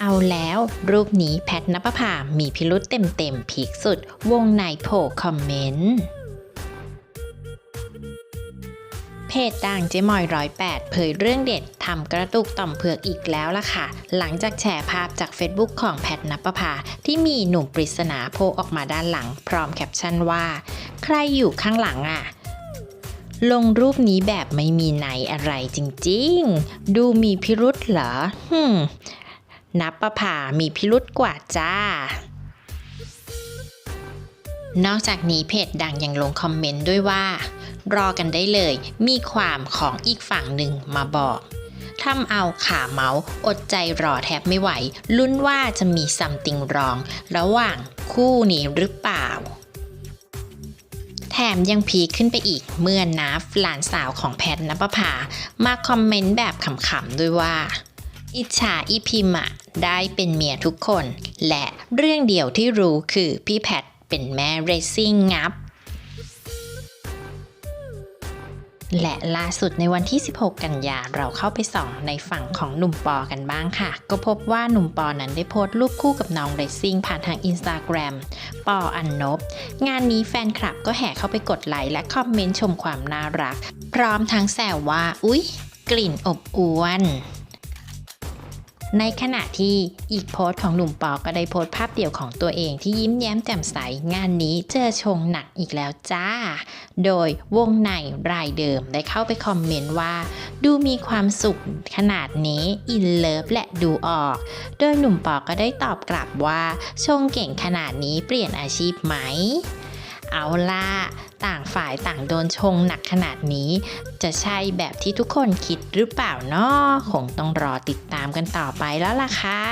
เอาแล้วรูปนี้แพทนปภามีพิรุษเต็มๆพีกสุด วงในโผล่คอมเมนต์เพจดังเจมอยร้อยแปดเผยเรื่องเด็ดทำกระตุกต่อมเผือกอีกแล้วล่ะค่ะ หลังจากแชร์ภาพจาก Facebook ของแพทนปภาที่มีหนุ่มปริศนาโผล่ออกมาด้านหลัง พร้อมแคปชั่นว่า ใครอยู่ข้างหลังอะ ลงรูปนี้แบบไม่มีไหนอะไรจริงๆ ดูมีพิรุษเหรอฮึม นับประภามีพิรุษกว่าจ้า นอกจากนี้เพจดังยังลงคอมเมนต์ด้วยว่า รอกันได้เลย มีความของอีกฝั่งหนึ่งมาบอกทำเอาขาเมาส์อดใจรอแทบไม่ไหว ลุ้นว่าจะมีซัมติงรอง ระหว่างคู่นี้หรือเปล่า แถมยังพีคขึ้นไปอีกเมื่อนาฟหลานสาวของแพทนปภามาคอมเมนต์แบบขำๆด้วยว่า อิจฉาอีพิมอะได้เป็นเมียทุกคน และเรื่องเดียวที่รู้คือพี่แพทเป็นแม่เรซซิ่งงับ และล่าสุดในวันที่ 16 กันยาเราเข้าไปส่องในฝั่งของหนุ่มปอกันบ้างค่ะ ก็พบว่าหนุ่มปอนั้นได้โพสต์รูปคู่กับน้องเรซซิ่งผ่านทางอินสตาแกรมปออันนบ งานนี้แฟนคลับก็แห่เข้าไปกดไลค์และคอมเมนต์ชมความน่ารัก พร้อมทั้งแซวว่า อุ๊ย กลิ่นอบอวน ในขณะที่อีกโพสต์ของหนุ่มปอก็ได้โพสต์ภาพเดี่ยวของตัวเองที่ยิ้มแย้มแจ่มใสงานนี้เจอชงหนักอีกแล้วจ้า โดยวงในรายเดิมได้เข้าไปคอมเมนต์ว่า ดูมีความสุขขนาดนี้อินเลิฟและดูออก โดยหนุ่มปอก็ได้ตอบกลับว่า ชงเก่งขนาดนี้เปลี่ยนอาชีพไหม เอาล่ะ ต่างฝ่ายต่างโดนชงหนักขนาดนี้ จะใช่แบบที่ทุกคนคิดหรือเปล่าเนาะคงต้องรอติดตามกันต่อไปแล้วล่ะค่ะ